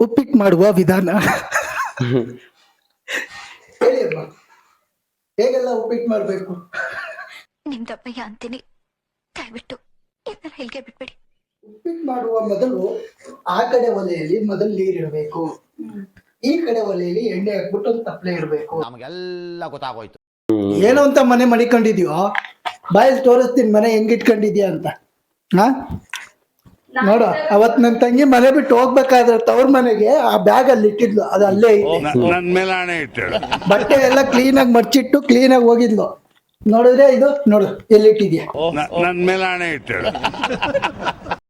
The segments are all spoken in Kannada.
ಉಪ್ಪಿಟ್ಟು ಮಾಡುವ ವಿಧಾನ. ಹೇಳಿ ಅಮ್ಮ ಹೇಗೆಲ್ಲ ಉಪ್ಪಿಟ್ಟು ಮಾಡಬೇಕು? ನಿಮ್ದಪ್ಪಯ್ಯ ಅಂತೀನಿ. ದಯವಿಟ್ಟು ಇದನ್ನ ಹೆಲ್ಗೆ ಬಿಟ್ಬಿಡಿ. ಉಪ್ಪಿಟ್ಟು ಮಾಡುವ ಮೊದಲು ಆ ಕಡೆ ಒಲೆಯಲ್ಲಿ ಮೊದಲು ನೀರಿಡಬೇಕು ಈ ಕಡೆ ಒಲೆಯಲ್ಲಿ ಎಣ್ಣೆ ಹಾಕ್ಬಿಟ್ಟು ಒಂದು ತಪ್ಪಲೆ ಇಡಬೇಕು. ನಮಗೆಲ್ಲ ಗೊತ್ತಾಗೋಯ್ತು. ಏನೋ ಅಂತ ಮನೆ ಮಡಿಕೊಂಡಿದ್ಯೋ? ಬಾಯಲ್ಲಿ ತೋರಿಸ್ತೀನಿ ಮನೆ ಹೆಂಗ್ ಇಟ್ಕೊಂಡಿದ್ಯಾ ಅಂತ. ಹಾ? ನೋಡು ಅವತ್ ನನ್ ತಂಗಿ ಮನೆ ಬಿಟ್ಟು ಹೋಗ್ಬೇಕಾದ್ರೆ ತವ್ರ ಮನೆಗೆ ಆ ಬ್ಯಾಗ್ ಅಲ್ಲಿ ಇಟ್ಟಿದ್ಲು ಅದು ಅಲ್ಲೇ ಐತೆ ನನ್ ಮೇಲೆ ಹಣೆ ಇಟ್ಟಳು. ಬಟ್ಟೆ ಎಲ್ಲ ಕ್ಲೀನ್ ಆಗಿ ಮಡ್ಚಿಟ್ಟು ಕ್ಲೀನ್ ಆಗಿ ಹೋಗಿದ್ಲು. ನೋಡಿದ್ರೆ ಇದು ನೋಡು ಎಲ್ಲಿಟ್ಟಿದ್ಯಾ? ನನ್ ಮೇಲೆ ಹಣೆ ಇಟ್ಟಳು.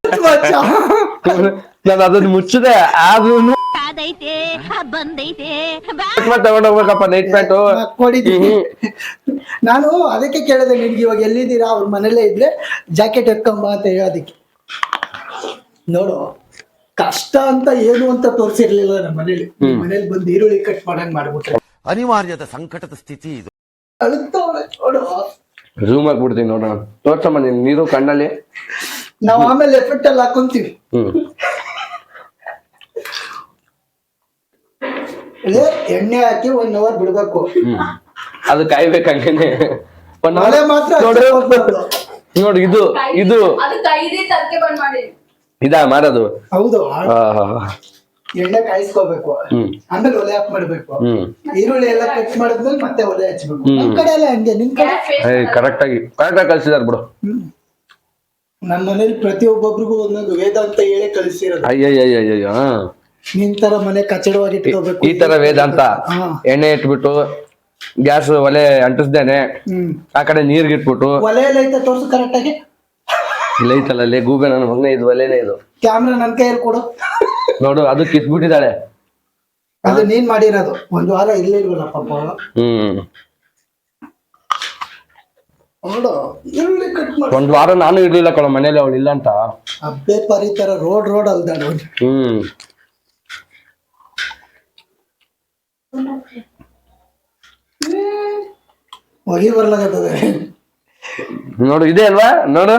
ನಾನು ಅದನ್ನ ಮುಚ್ಚಿದೆ ಆದ್ರೂ ಅದೈತೆ ಬಂದೈತೆ ತಗೊಂಡ್ ಹೋಗ್ಬೇಕಪ್ಪ ನೈಟ್ ಪ್ಯಾಂಟು ಕೊಡಿದ್ದೀನಿ ನಾನು ಅದಕ್ಕೆ ಕೇಳಿದೆ ನಿನ್ಗೆ ಇವಾಗ ಎಲ್ಲಿದ್ದೀರಾ? ಅವ್ರ ಮನೇಲೆ ಇದ್ರೆ ಜಾಕೆಟ್ ಎತ್ಕೊಂಬ ಅಂತ ಹೇಳೋದಕ್ಕೆ. ನೋಡು ಕಷ್ಟ ಅಂತ ಏನು ಅಂತ ತೋರಿಸಿರ್ಲಿಲ್ಲ ನಮ್ಮ ಮನೇಲಿ. ಮನೇಲಿ ಬಂದು ಈರುಳ್ಳಿ ಕಟ್ ಮಾಡಂಗ್ ಮಾಡ್ಬಿಟ್ರೆ. ಅನಿವಾರ್ಯದ ಸಂಕಟದ ಸ್ಥಿತಿ ಇದು. ಅಳುತ್ತವ್ರೆ ನೋಡು. ಝೂಮ್ ಆಗ್ಬಿಡ್ತೀನಿ ನೋಡೋಣ. ತೋರ್ಸಮ್ಮ ನೀನ್ ನೀರು ಕಣ್ಣಲ್ಲಿ. ನಾವ್ ಆಮೇಲೆ ಎಫೆಕ್ಟ್ ಅಲ್ಲಿ ಹಾಕೊಂತೀವಿ. ಹ್ಮ್. ಇದೇ ಎಣ್ಣೆ ಹಾಕಿ ಒನ್ ಅವರ್ ಬಿಡ್ಬೇಕು. ಹ್ಮ್. ಅದು ಕಾಯ್ಬೇಕು ಹಂಗೇನೆ. ಒಂದ್ hour- ಮಾತ್ರ ನೋಡ್ರಿ ನೋಡು ಇದು ಇದು. ಅದಕ್ಕೆ ಐದೇ ತರಕೆ ಬಂದ್ ಮಾಡಿ ಇದಾ ಮಾಡೋದು ಹೌದು. ಎಣ್ಣೆ ಕಾಯಿಸ್ಕೋಬೇಕು. ಆಮೇಲೆ ಒಲೆ ಹಾಕಿ ಮಾಡ್ಬೇಕು. ಈರುಳ್ಳಿ ಎಲ್ಲ ಕಟ್ ಮಾಡಿದ್ಮೇಲೆ ಮತ್ತೆ ಒಲೆ ಹಚ್ಬೇಕು. ನಮ್ ಕಡೆ ಎಲ್ಲ ಹಂಗೆ ನಿಮ್ ಕಡೆ? ಏಯ್ ಕರೆಕ್ಟ್ ಆಗಿ ಕರೆಕ್ಟ್ ಆಗಿ ಕಳ್ಸಿದಾರ ಬಿಡು. ನಮ್ಮ ಮನೇಲಿ ಪ್ರತಿಯೊಬ್ಬೊಬ್ರಿಗೂ ಒಂದೊಂದು ವೇದ ಅಂತ ಹೇಳಿ ಕಳಿಸಿರೋದು. ಅಯ್ಯಯ್ಯಯ್ಯಯ್ಯೋ. ನಿನ್ ತರ ಮನೆ ಕಚಡವಾಗಿ ಇಟ್ಕೋಬೇಕು. ಈ ತರ ವೇದಾಂತ ಅಂತ. ಎಣ್ಣೆ ಇಟ್ಬಿಟ್ಟು ಗ್ಯಾಸ್ ಒಲೆ ಅಂಟಿಸ್ದೇನೆ ಆ ಕಡೆ ನೀರ್ಗಿಟ್ಬಿಟ್ಟು. ಒಲೆ ಎಲ್ಲ ಐತೆ ತೋರ್ಸು ಕರೆಕ್ಟ್ ಆಗಿ? ಇಲ್ಲ ಐತಲ್ಲ ಅಲ್ಲಿ ಗೂಬೆ ನನ್ನ ಮಗನೇ ಇದು ಒಲೆನೆ ಇದು. ಕ್ಯಾಮ್ರಾ ನನ್ ಕೈಯಲ್ಲಿ ಕೊಡು. ನೋಡು ಅದು ಕಿತ್ಬಿಟ್ಟಿದ್ದಾಳೆ ಅದು ನೀನ್ ಮಾಡಿರೋದು. ಒಂದ್ ವಾರ ಇರ್ಲಿಲ್ವಲ್ಲ ಪಾಪ ಅವ್ಳು. ಹ್ಮ್. ನೋಡು ಈರುಳ್ಳಿ ಕಟ್ ಮಾಡಿ. ಒಂದ್ ವಾರ ನಾನು ಇರ್ಲಿಲ್ಲ ಕಣ ಮನೇಲಿ ಅವಳು ಇಲ್ಲ ಅಂತ. ಅಬ್ಬೆ ಪರಿ ತರ ರೋಡ್ ರೋಡ್ ಅಲ್ದಾಡ ಹ್ಮ್. ಹೋಗಿ ಬರ್ಲಾಗತ್ತದೆ. ನೋಡು ಇದೆ ಅಲ್ವಾ? ನೋಡು.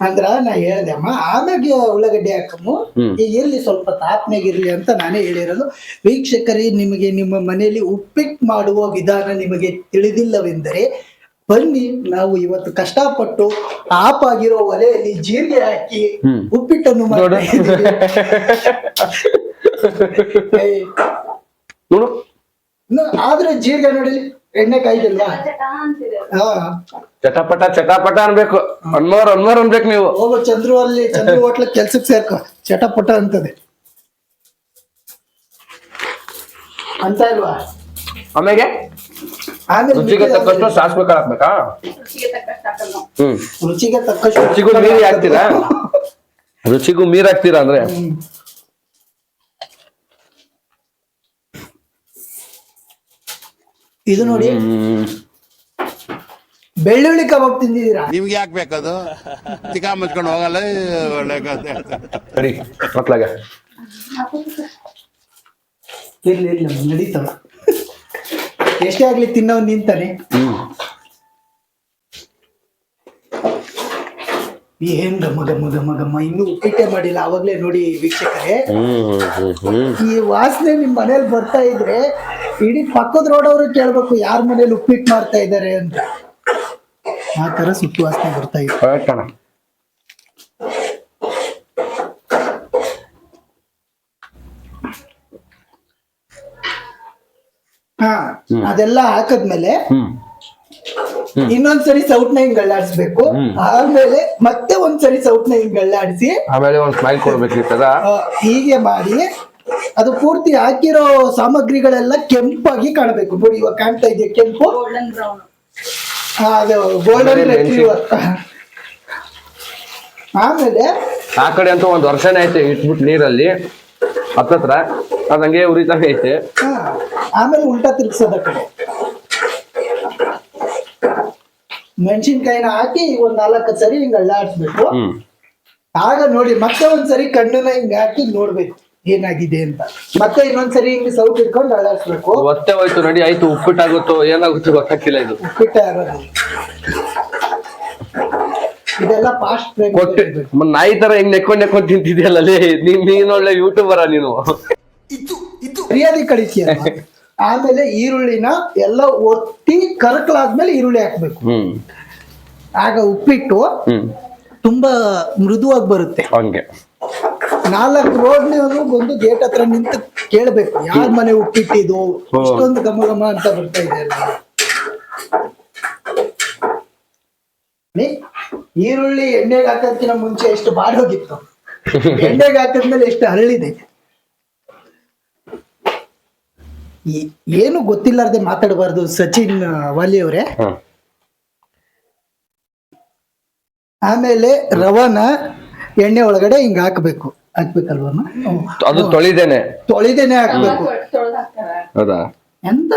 ಅಂದ್ರ ನಾ ಹೇಳ್ದೆ ಅಮ್ಮ ಆಮ್ಯಾಗ ಉಳ್ಳಾಗಡ್ಡಿ ಹಾಕಮ್ಮು. ಈಗ ಇರ್ಲಿ ಸ್ವಲ್ಪ ತಾಪ್ನಾಗ ಇರ್ಲಿ ಅಂತ ನಾನೇ ಹೇಳಿರೋದು. ವೀಕ್ಷಕರಿ ನಿಮಗೆ ನಿಮ್ಮ ಮನೆಯಲ್ಲಿ ಉಪ್ಪಿಟ್ಟು ಮಾಡುವ ವಿಧಾನ ನಿಮಗೆ ತಿಳಿದಿಲ್ಲವೆಂದರೆ ಬನ್ನಿ ನಾವು ಇವತ್ತು ಕಷ್ಟಪಟ್ಟು ಆಪಾಗಿರೋ ಒಲೆಯಲ್ಲಿ ಜೀರಿಗೆ ಹಾಕಿ ಉಪ್ಪಿಟ್ಟನ್ನು ನೋಡು. ಏಯ್, ಆದ್ರೆ ಜೀರಿಗೆ ನೋಡಿ ಎಣ್ಣೆ ಕಾಯ್ದಿಲ್ವಾ ಹಾ. ಚಟಪಟ ಚಟಪಟ ಅನ್ಬೇಕು. ಅನ್ಮೋರ್ ಅನ್ಮೋರ್ ಅನ್ಬೇಕು ನೀವು. ಹೋಗೋ ಚಂದ್ರು ಅಲ್ಲಿ ಚಂದ್ರು ಹೋಟ್ಲ ಕೆಲ್ಸಕ್ಕೆ ಸೇರ್ಕೊ. ಚಟಪಟ ಅಂತದೆ. ಅಂತ ಇಲ್ವಾ? ಆಮೇಲೆ ಆಮೇಲೆ ರುಚಿಗೆ ತಕ್ಕಷ್ಟು ಸಾಸ್ವೆ ಕಾಳು ಹಾಕ್ಬೇಕಾ ಹ್ಮ್. ರುಚಿಗೆ ತಕ್ಕಷ್ಟು ರುಚಿಗೂ ಮೀರಿ ಹಾಕ್ತೀರಾ? ರುಚಿಗೂ ಮೀರ್ ಹಾಕ್ತೀರಾ ಅಂದ್ರೆ? ಇದು ನೋಡಿ. ಹ್ಮ್ ಬೆಳ್ಳುಳ್ಳಿ ಕಬಾಬ್ ತಿಂದಿದ್ದೀರಾ? ನಿಮ್ಗೆ ಯಾಕೆ ಬೇಕದು? ಚಿಕ್ಕ ಮುಚ್ಕೊಂಡು ಹೋಗಲ್ಲ. ಸರಿ ಮಕ್ಳಾಗ. ಇರ್ಲಿ ಇರ್ಲಿ ನಡೀತಾವ ಎಷ್ಟೇ ಆಗ್ಲಿ ತಿನ್ನೋನ್ ನಿಂತಾನೆ. ಏನ್ ಗಮ್ಮ ಗಮ್ಮ ಗಮ್ಮ ಗಮ್ಮ ಇನ್ನೂ ಉಪ್ಪಿಟ್ಟೆ ಮಾಡಿಲ್ಲ ಅವಾಗ್ಲೇ ನೋಡಿ ವೀಕ್ಷಕರೇ. ಈ ವಾಸನೆ ನಿಮ್ ಮನೇಲಿ ಬರ್ತಾ ಇದ್ರೆ ಇಡೀ ಪಕ್ಕದ ರೋಡ್ ಅವರು ಕೇಳ್ಬೇಕು ಯಾರ ಮನೇಲಿ ಉಪ್ಪಿಟ್ಟು ಮಾಡ್ತಾ ಇದ್ದಾರೆ ಅಂತ. ಆ ತರ ಸುಟ್ಟು ವಾಸನೆ ಬರ್ತಾ ಇದೆ. ಕಣ. ಹಾ ಅದೆಲ್ಲ ಹಾಕದ್ಮೇಲೆ ಇನ್ನೊಂದ್ಸರಿ ಸೌಟ್ನ ಹಿಂಗ್ ಗಳ್ಳಾಡಿಸ್ಬೇಕು ಆಮೇಲೆ ಮತ್ತೆ ಒಂದ್ಸರಿ ಸೌಟ್ನ ಹಿಂಗ್ ಗಳ್ಳಾಡಿಸಿ ಆಮೇಲೆ ಒಂದ್ ಸ್ಮೈಲ್ ಕೊಡ್ಬೇಕಿತ್ತದ ಆ, ಹೀಗೆ ಮಾಡಿ ಅದು ಪೂರ್ತಿ ಹಾಕಿರೋ ಸಾಮಗ್ರಿಗಳೆಲ್ಲ ಕೆಂಪಾಗಿ ಕಾಣಬೇಕು. ನೋಡಿ ಇವಾಗ ಕಾಣ್ತಾ ಇದೆ ಕೆಂಪು. ಗೋಲ್ಡನ್ ಬ್ರೌನ್ ಆ, ಅದು ಗೋಲ್ಡನ್ ಆಮೇಲೆ ರೆಟ್ರೀವರ್ ಆಮೇಲೆ ಆ ಕಡೆ ಅಂತ ಒಂದ್ ವರ್ಷನೇ ಐತೆ ಇಟ್ಬಿಟ್ಟು ನೀರಲ್ಲಿ. ಹತ್ತತ್ರ. ಅದಂಗೆ ಹಂಗೆ ಉರಿತಾನೆ ಐತೆ. ಆಮೇಲೆ ಉಲ್ಟಾ ತಿರ್ಗ್ಸೋದ ಕಡೆ. ಮೆಣಸಿನ್ಕಾಯಿನ ಹಾಕಿ ಒಂದ್ ನಾಲ್ಕು ಸರಿ ಹಿಂಗ್ ಅಳ್ಳಾಡ್ಸ್ಬೇಕು ಆಗ ನೋಡಿ ಮತ್ತೆ ಒಂದ್ಸರಿ ಕಣ್ಣನ್ನ ಹಿಂಗ್ ಹಾಕಿ ನೋಡ್ಬೇಕು. ಏನಾಗಿದೆ ಅಂತ. ಮತ್ತೆ ಇನ್ನೊಂದ್ಸರಿ ಹಿಂಗೆ ಸೌಟ್ ಇಟ್ಕೊಂಡು ಅಳಾಡ್ಸ್ಬೇಕು ಒತ್ತೆ ಹೋಯ್ತು ನಡಿ ಆಯ್ತು ಉಪ್ಪಿಟ್ಟಾಗುತ್ತೋ ಏನಾಗುತ್ತೋ ಗೊತ್ತಾಗ್ತಿಲ್ಲ ಇದು. ಉಪ್ಪಿಟ್ಟ ಇರೋದು. ಇದೆಲ್ಲ ಫಾಸ್ಟ್ ಕೊಟ್ಟು ಮ- ನಾಯಿ ತರ ಹೆಂಗ್ ನೆಕ್ಕೊಂಡ್ ನೆಕ್ಕೊಂಡ್ ತಿಂತಿದ್ಯಲ್ಲ ಲೇ ನೀನ್ ನೀನ್ ಒಳ್ಳೆ ಯೂಟ್ಯೂಬರ ನೀನು. ಸರಿಯಾಗಿ ಕಳಿಸಿ ಆಮೇಲೆ ಈರುಳ್ಳಿನ ಎಲ್ಲ ಒತ್ತಿ ಕರಕಲಾದ್ಮೇಲೆ ಈರುಳ್ಳಿ ಹಾಕ್ಬೇಕು. ಹ್ಮ್. ಆಗ ಉಪ್ಪಿಟ್ಟು ಹ್ಮ್. ತುಂಬಾ ಮೃದುವಾಗಿ ಬರುತ್ತೆ. ಹಂಗೆ. ನಾಲ್ಕು ರೋಡ್ ಒಂದು ಗೇಟ್ ಹತ್ರ ನಿಂತು ಕೇಳ್ಬೇಕು. ಯಾರ ಮನೆ ಉಪ್ಪಿಟ್ಟಿದು ಇಷ್ಟೊಂದು ಗಮ ಗಮ ಅಂತ ಬರ್ತಾ ಇದೆ ಅಲ್ಲ ಈರುಳ್ಳಿ ಎಣ್ಣೆಗೆ ಹಾಕೋದಕ್ಕಿಂತ ಮುಂಚೆ ಎಷ್ಟು ಬಾಡೋಗಿತ್ತು. ಎಣ್ಣೆಗೆ ಹಾಕಿದ್ಮೇಲೆ ಎಷ್ಟು ಅರಳಿದೆ ಏನು ಗೊತ್ತಿಲ್ಲಾರ್ದೆ ಮಾತಾಡಬಾರ್ದು ಸಚಿನ್ ವಾಲಿ ಅವರೇ. ಆಮೇಲೆ ರವಾನ ಎಣ್ಣೆ ಒಳಗಡೆ ಹಿಂಗ್ ಹಾಕ್ಬೇಕು. ಹಾಕ್ಬೇಕಲ್ವಮ್ಮ ಹ್ಮ್. ಅದು ತೊಳಿದೇನೆ. ತೊಳಿದೇನೆ ಹಾಕ್ಬೇಕು. ತೊಳೆದು ಹಾಕ್ತಾರ ಹೌದಾ? ಎಂತ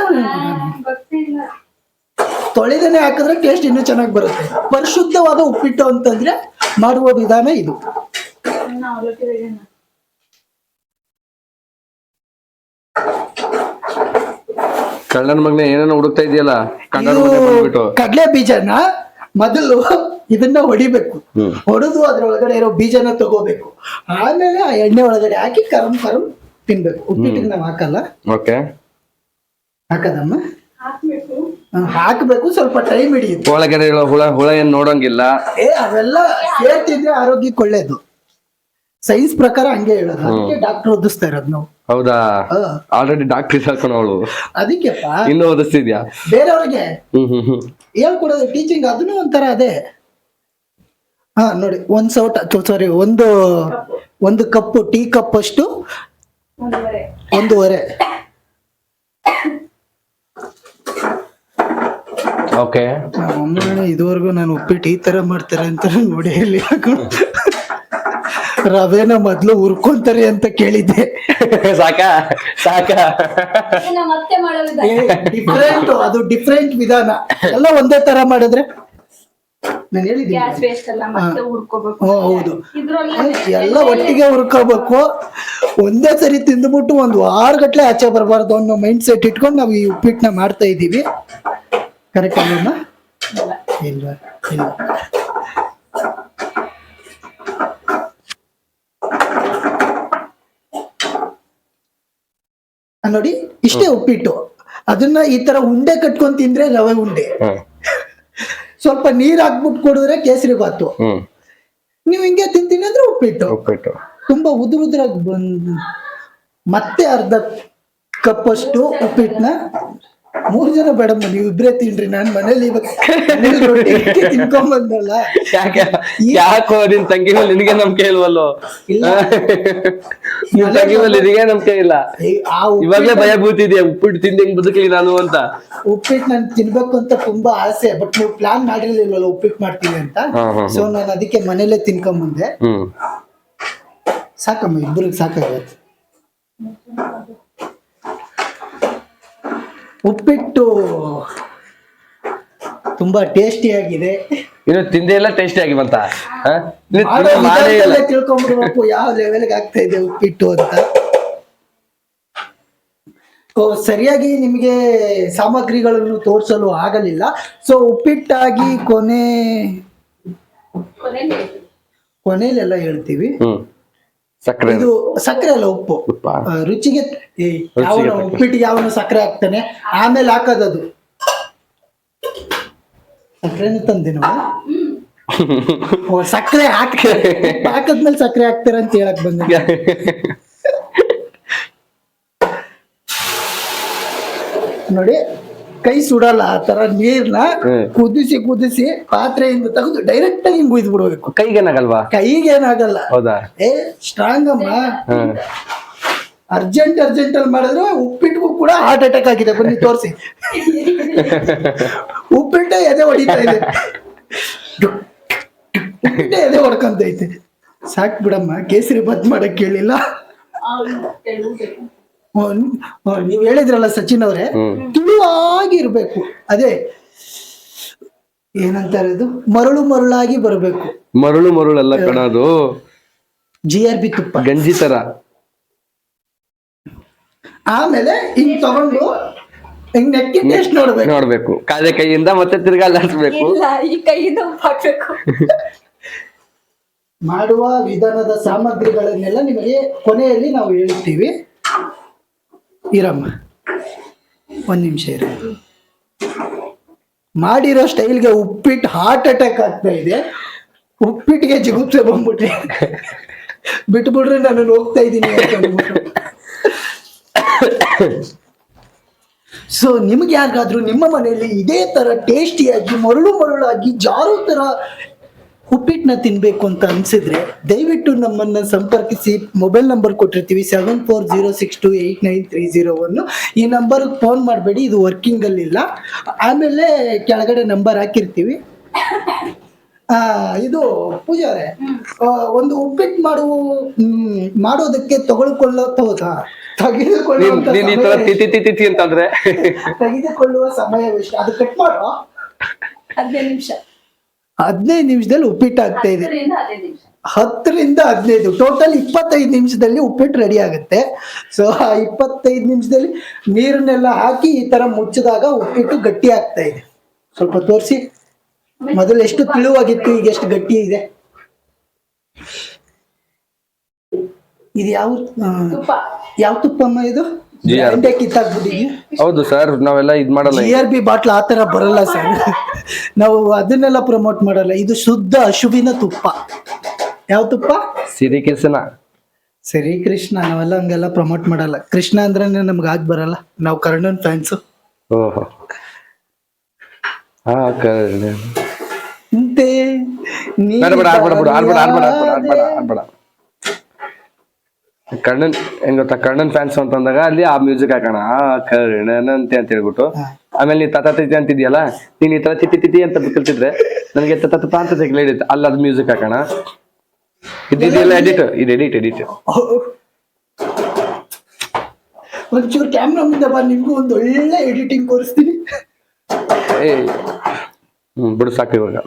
ಗೊತ್ತಿಲ್ಲ. ತೊಳೆದೇನೆ ಹಾಕಿದ್ರೆ ಟೇಸ್ಟ್ ಇನ್ನೂ ಚೆನ್ನಾಗಿ ಬರುತ್ತೆ. ಪರಿಶುದ್ಧವಾದ ಉಪ್ಪಿಟ್ಟು ಅಂತಂದ್ರೆ ಮಾಡುವ ವಿಧಾನ ಇದು. ಕಳ್ಳನ ಮಗ್ನ ಏನೇನೋ ಹುಡುಕ್ತಾ ಇದೆಯಲ್ಲ? ಕಡಲೆ ಬೀಜನ ಮೊದಲು ಇದನ್ನ ಹೊಡಿಬೇಕು. ಹೊಡೆದು ಅದ್ರೊಳಗಡೆ ಇರೋ ಬೀಜನ ತಗೋಬೇಕು. ಆಮೇಲೆ ಆ ಎಣ್ಣೆ ಒಳಗಡೆ ಹಾಕಿ ಕರಂ ಕರಂ ತಿನ್ಬೇಕು. ಉಪ್ಪಿಟ್ಟಿಗೆ ನಾವು ಹಾಕಲ್ಲ. ಓಕೆ. ಹಾಕದಮ್ಮ? ಹಾಕ್ಬೇಕು. ಹಾಕ್ಬೇಕು. ಸ್ವಲ್ಪ ಟೈಮ್ ಹಿಡಿಯುತ್ತೆ. ಒಳಗಡೆ ಇರೋ ಹುಳ ಹುಳ ಏನ್ ನೋಡಂಗಿಲ್ಲ. ಏ ಅವೆಲ್ಲ ಸೇರ್ತಿದ್ರೆ ಆರೋಗ್ಯಕ್ಕೆ ಒಳ್ಳೇದು. ಸೈನ್ಸ್ ಪ್ರಕಾರ ಹಂಗೆ ಹೇಳೋದು. ಅದಕ್ಕೆ ಡಾಕ್ಟರ್ ಓದಿಸ್ತಾ ಇರೋದು ನಾವು. ಹೌದಾ? ಆಲ್ರೆಡಿ ಡಾಕ್ಟರ್ ಹಾಕೋಣ ಅವಳು. ಅದಕ್ಕೆಪ್ಪ. ಇನ್ನೂ ಓದಿಸ್ತಿದ್ಯಾ? ಬೇರೆಯವ್ರಿಗೆ ಹೇಳ್ಕೊಡೋದು ಟೀಚಿಂಗ್ ಅದನ್ನು ಒಂಥರ ಅದೇ. ಹಾ ನೋಡಿ ಒಂದ್ ಸೌಟ ಸಾರಿ ಒಂದು ಒಂದು ಕಪ್ಪು ಟೀ ಕಪ್ ಅಷ್ಟು. ಒಂದೂವರೆ. ಒಂದೂವರೆ. ಓಕೆ ಒಮ್ಮೆ ಇದುವರೆಗೂ ನಾನು ಉಪ್ಪಿಟ್ಟು ಈ ತರ ಮಾಡ್ತಾರೆ ಅಂತ ನೋಡಿ ಹೇಳಿ ರವೆನ ಮೊದ್ಲು ಹುರ್ಕೊಂತಾರೆ ಅಂತ ಕೇಳಿದ್ದೆ. ಸಾಕಾ ಸಾಕಾ. ಮತ್ತೆ ಡಿಫ್ರೆಂಟ್ ಅದು ಡಿಫ್ರೆಂಟ್ ವಿಧಾನ. ಎಲ್ಲ ಒಂದೇ ತರ ಮಾಡಿದ್ರೆ? ನಾನು ಹೇಳಿದ್ದೀನಿ. ಗ್ಯಾಸ್ ವೇಸ್ಟ್ ಅಲ್ಲ ಮತ್ತೆ ಹುಡ್ಕೋಬೇಕು ಹ್ಮ್, ಹೌದು. ಇದ್ರಲ್ಲಿ ಎಲ್ಲ ಒಟ್ಟಿಗೆ ಹುರ್ಕೋಬೇಕು. ಒಂದೇ ಸರಿ ತಿಂದ್ಬಿಟ್ಟು ಒಂದು ಆರು ಗಟ್ಲೆ ಆಚೆ ಬರಬಾರ್ದು ಅನ್ನೋ ಮೈಂಡ್ ಸೆಟ್ ಇಟ್ಕೊಂಡು ನಾವು ಈ ಉಪ್ಪಿಟ್ಟನ್ನ ಮಾಡ್ತಾ ಇದ್ದೀವಿ. ಕರೆಕ್ಟ್ ಅಲ್ಲ ಇಲ್ವಾ? ಇಲ್ಲ. ನೋಡಿ ಇಷ್ಟೇ ಉಪ್ಪಿಟ್ಟು. ಅದನ್ನ ಈ ತರ ಉಂಡೆ ಕಟ್ಕೊಂಡ್ ತಿಂದ್ರೆ ರವೆ ಉಂಡೆ. ಸ್ವಲ್ಪ ನೀರ್ ಹಾಕ್ಬಿಟ್ಟು ಕುಡಿದ್ರೆ ಕೇಸರಿ ಬಾತು. ನೀವು ಹಿಂಗೆ ತಿಂತೀನಿ ಅಂದ್ರೆ ಉಪ್ಪಿಟ್ಟು. ಉಪ್ಪಿಟ್ಟು. ತುಂಬಾ ಉದುರು ಉದುರಾಗಿ ಬಂದ್ ಮತ್ತೆ ಅರ್ಧ ಕಪ್ಪಷ್ಟು ಉಪ್ಪಿಟ್ಟನ್ನ ಮೂರ್ ಜನ ಬೇಡಮ್ಮ ನೀವು ಇಬ್ರೇ ತಿನ್ರಿ ನಾನ್ ಮನೇಲಿ ತಿನ್ಕೊಂಬಂದಲ್ಲ. ಯಾಕೆ? ಯಾಕೋ ನಿನ್ ತಂಗಿ ಮೇಲೆ ನಿನಗೆ ನಂಬಿಕೆ ಇಲ್ವಲ್ಲೋ? ಇಲ್ಲ. ನಿನ್ ತಂಗಿ ಮೇಲೆ ನಿನಗೆ ನಂಬಿಕೆ ಇಲ್ಲ. ಇವಾಗ್ಲೇ ಭಯ ಬೀಳ್ತಿದ್ಯಾ? ಉಪ್ಪಿಟ್ಟು ತಿಂದ ಹೆಂಗ್ ಬದುಕಲಿ ನಾನು ಅಂತ? ಉಪ್ಪಿಟ್ಟು ನಾನು ತಿನ್ಬೇಕು ಅಂತ ತುಂಬಾ ಆಸೆ ಬಟ್ ನೀವು ಪ್ಲಾನ್ ಮಾಡಿರ್ಲಿಲ್ವಲ್ಲ ಉಪ್ಪಿಟ್ಟು ಮಾಡ್ತೀನಿ ಅಂತ. ಸೊ ನಾನು ಅದಕ್ಕೆ ಮನೇಲೆ ತಿನ್ಕೊಂಬಂದೆ. ಸಾಕಮ್ಮ ಇಬ್ಬರಿಗೆ ಸಾಕಾಗತ್ತೆ. ಉಪ್ಪಿಟ್ಟು ತುಂಬಾ ಟೇಸ್ಟಿ ಆಗಿದೆ. ಇನ್ನು ತಿಂದೆ ಎಲ್ಲ ಟೇಸ್ಟಿ ಆಗಿ ಬಂತ? ತಿಳ್ಕೊಂಡ್ಬಿಡ್ಬೇಕು ಯಾವ ಲೆವೆಲ್ಗೆ ಆಗ್ತಾ ಇದೆ ಉಪ್ಪಿಟ್ಟು ಅಂತ. ಓ, ಸರಿಯಾಗಿ ನಿಮಗೆ ಸಾಮಗ್ರಿಗಳನ್ನು ತೋರಿಸಲು ಆಗಲಿಲ್ಲ. ಸೊ ಉಪ್ಪಿಟ್ಟಾಗಿ ಕೊನೆ ಕೊನೆಯಲ್ಲಿ ಕೊನೆಯಲ್ಲೆಲ್ಲ ಹೇಳ್ತೀವಿ. ಹ್ಮ್. ಸಕ್ಕರೆ ಇದು ಸಕ್ಕರೆ ಅಲ್ಲ ಉಪ್ಪು ಉಪ್ಪಾ? ರುಚಿಗೆ ಏ, ಯಾವನ. ಉಪ್ಪಿಟ್ಟಿಗೆ ಯಾವನ ಸಕ್ಕರೆ ಹಾಕ್ತಾನೆ ಆಮೇಲೆ ಹಾಕೋದದು ಸಕ್ಕರೆನ ತಂದೆ ನಾವು ಓ, ಸಕ್ಕರೆ ಹಾಕಿ ಉಪ್ಪು ಹಾಕದ್ಮೇಲೆ ಸಕ್ಕರೆ ಹಾಕ್ತಾರೆ ಅಂತ ಹೇಳಕ್ ಬಂದ ನೋಡಿ ಕೈ ಸುಡಲ್ಲ ಆ ತರ ನೀರ್ನ. ಕುದಿಸಿ ಕುದಿಸಿ ಪಾತ್ರೆಯಿಂದ ತೆಗೆದು ಡೈರೆಕ್ಟ್ ಆಗಿ ಹಿಂಗ್ ಬಿಡ್ಬೇಕು ಕೈಗೇನಾಗಲ್ವಾ ಕೈಗೇನಾಗಲ್ಲ ಹೌದಾ? ಏ ಸ್ಟ್ರಾಂಗ್ ಅಮ್ಮ. ಅರ್ಜೆಂಟ್ ಅರ್ಜೆಂಟ್ ಅಲ್ಲಿ ಮಾಡಿದ್ರೆ ಉಪ್ಪಿಟ್ಟಿಗೂ ಕೂಡ ಹಾರ್ಟ್ ಅಟ್ಯಾಕ್ ಆಗಿದೆ. ಬನ್ನಿ ತೋರಿಸಿ. ಉಪ್ಪಿಟ್ಟೆ ಎದೆ ಹೊಡಿತಾ ಇದೆ. ಉಪ್ಪಿಟ್ಟೆ ಎದೆ ಹೊಡ್ಕೊಂತೈತೆ ಸಾಕ್ ಬಿಡಮ್ಮ ಕೇಸರಿ ಬತ್ ಮಾಡಕ್ ಕೇಳಿಲ್ಲ. ನೀವ್ ಹೇಳಿದ್ರಲ್ಲ ಸಚಿನ್ ಅವ್ರೆ ಹ್ಮ್. ತುಳುವಾಗಿರ್ಬೇಕು ಅದೇ ಏನಂತಾರೆ ಅದು? ಮರಳು ಮರಳಾಗಿ ಬರಬೇಕು. ಮರಳು ಮರಳೆಲ್ಲ ಕಣದು ಜಿ ಆರ್ ಬಿ ತುಪ್ಪ. ಗಂಜಿ ತರ. ಆಮೇಲೆ ಹಿಂಗ್ ತಗೊಂಡು ಹಿಂಗ್ ನೆಕ್ಕಿ ಟೇಸ್ಟ್ ನೋಡ್ಬೇಕು. ನೋಡ್ಬೇಕು. ಕಾದೆ ಕೈಯಿಂದ ಮತ್ತೆ ತಿರ್ಗಾ ಅಲ್ಲಾಡ್ಸ್ಬೇಕು ಇಲ್ಲ ಈ ಕೈಯಿಂದ ಹಾಕ್ಬೇಕು ಮಾಡುವ ವಿಧಾನದ ಸಾಮಗ್ರಿಗಳನ್ನೆಲ್ಲ ನಿಮಗೆ ಕೊನೆಯಲ್ಲಿ ನಾವು ಹೇಳ್ತೀವಿ ಇರಮ್ಮ. ಒಂದ್ ನಿಮಿಷ ಇರೋದು ಮಾಡಿರೋ ಸ್ಟೈಲ್ಗೆ ಉಪ್ಪಿಟ್ಟು ಹಾರ್ಟ್ ಅಟ್ಯಾಕ್ ಆಗ್ತಾ ಇದೆ. ಉಪ್ಪಿಟ್ಟಿಗೆ ಜಿಗುಪ್ಸೆ ಬಂದ್ಬಿಟ್ರಿ. ಬಿಟ್ಬಿಡ್ರಿ ನಾನು ಹೋಗ್ತಾ ಇದ್ದೀನಿ. ಸೊ ನಿಮ್ಗೆ ಯಾರಿಗಾದ್ರೂ ನಿಮ್ಮ ಮನೆಯಲ್ಲಿ ಇದೇ ತರ ಟೇಸ್ಟಿಯಾಗಿ ಮರಳು ಮರಳಾಗಿ, ಜಾರು ತರ ಉಪ್ಪಿಟ್ಟನ್ನ ತಿನ್ಬೇಕು ಅಂತ ಅನ್ಸಿದ್ರೆ ದಯವಿಟ್ಟು ನಮ್ಮನ್ನ ಸಂಪರ್ಕಿಸಿ ಮೊಬೈಲ್ ನಂಬರ್ ಕೊಟ್ಟಿರ್ತೀವಿ seven four zero six two eight nine three zero one ಈ ನಂಬರ್ಗೆ ಫೋನ್ ಮಾಡಬೇಡಿ ಇದು ವರ್ಕಿಂಗ್ ಅಲ್ಲಿ ಇಲ್ಲ. ಆಮೇಲೆ ಕೆಳಗಡೆ ನಂಬರ್ ಹಾಕಿರ್ತೀವಿ. ಆ, ಇದು ಪೂಜಾ ಅವರೇ ಒಂದು ಉಪ್ಪಿಟ್ಟು ಮಾಡುವ ಹ್ಮ್, ಮಾಡೋದಕ್ಕೆ ತಗೊಳ್ಕೊಳ್ಳೋ ತೆಗೆದುಕೊಳ್ಳುವ ಎಷ್ಟು ತೆಗೆದುಕೊಳ್ಳುವ ಸಮಯವೆಷ್ಟು ಅದು ಕಟ್ ಮಾಡುವ. ಹದಿನೈದು ನಿಮಿಷ. ಹದಿನೈದು ನಿಮಿಷದಲ್ಲಿ ಉಪ್ಪಿಟ್ಟು ಆಗ್ತಾ ಇದೆ. ಹತ್ತರಿಂದ ಹದಿನೈದು ಟೋಟಲ್ ಇಪ್ಪತ್ತೈದು ನಿಮಿಷದಲ್ಲಿ ಉಪ್ಪಿಟ್ಟು ರೆಡಿ ಆಗುತ್ತೆ. ಸೊ ಆ ಇಪ್ಪತ್ತೈದು ನಿಮಿಷದಲ್ಲಿ ನೀರನ್ನೆಲ್ಲ ಹಾಕಿ ಈ ತರ ಮುಚ್ಚಿದಾಗ ಉಪ್ಪಿಟ್ಟು ಗಟ್ಟಿ ಆಗ್ತಾ ಇದೆ. ಸ್ವಲ್ಪ ತೋರಿಸಿ. ಮೊದಲು ಎಷ್ಟು ತಿಳುವಾಗಿತ್ತು ಈಗ ಎಷ್ಟು ಗಟ್ಟಿ ಇದೆ? ಇದು ಯಾವ ಯಾವ ತುಪ್ಪಮ್ಮ ಇದು? ಹೌದು ಸರ್ ನಾವೆಲ್ಲ ಇದು ಮಾಡಲ್ಲ ಜಿ ಆರ್ ಬಿ ಬಾಟ್ಲ್ ಆ ತರ ಬರಲ್ಲ ಸರ್. ನಾವು ಅದನ್ನೆಲ್ಲ ಪ್ರಮೋಟ್ ಮಾಡಲ್ಲ. ಇದು ಶುದ್ಧ ಹಸುವಿನ ತುಪ್ಪ. ಯಾವ ತುಪ್ಪ? ಸಿರಿ ಕೆಲ್ಸನ ಸರಿ ಕೃಷ್ಣ ನಾವೆಲ್ಲ ಹಂಗೆಲ್ಲ ಪ್ರಮೋಟ್ ಮಾಡಲ್ಲ. ಕೃಷ್ಣ ಅಂದ್ರೆ ನಮ್ಗೆ ಆಗ್ ಬರಲ್ಲ. ನಾವು ಕರ್ಣನ್ ಫ್ಯಾನ್ಸು ಓಹೋ. ಹಾ ಕರ್ಣ ಅಂತೆ ನೀ ಬೇಡ ಬೇಡ ಬಿಡು ಆಡ್ಬೇಡ ಆಡ್ಬೇಡ ಆಡ್ಬೇಡ ಆಡ್ಬೇಡ ಕರ್ಣನ್ ಹೆಂಗ್ ಗೊತ್ತಾ ಕರ್ಣನ್ ಫ್ಯಾನ್ಸ್ ಅಂತಂದಾಗ ಅಲ್ಲಿ ಆ ಮ್ಯೂಸಿಕ್ ಹಾಕೋಣ. ಆ ಕರ್ಣನ್ ಅಂತೆ ಅಂತ ಹೇಳ್ಬಿಟ್ಟು. ಆಮೇಲೆ ನೀ ತತ ತಿತಿ ಅಂತಿದ್ಯಲ್ಲ ನೀನ್ ಈ ತರ ತಿತಿ ತಿತಿ ಅಂತ ಕಲ್ತಿದ್ರೆ ನನಗೆ ತತ ತತ ಅಂತ ಹಿಡಿಯುತ್ತೆ ಅಲ್ಲಿ ಅದು ಮ್ಯೂಸಿಕ್ ಹಾಕೋಣ. ಇದೆಲ್ಲ ಎಡಿಟ್ ಇದು ಎಡಿಟ್ ಎಡಿಟ್ ಒಂಚೂರು ಕ್ಯಾಮ್ರಾ ಮುಂದೆ ಬಾ ನಿಮ್ಗೂ ಒಂದು ಒಳ್ಳೆ ಎಡಿಟಿಂಗ್ ತೋರಿಸ್ತೀನಿ. ಏ ಹ್ಮ್ ಬಿಡು ಸಾಕು ಇವಾಗ.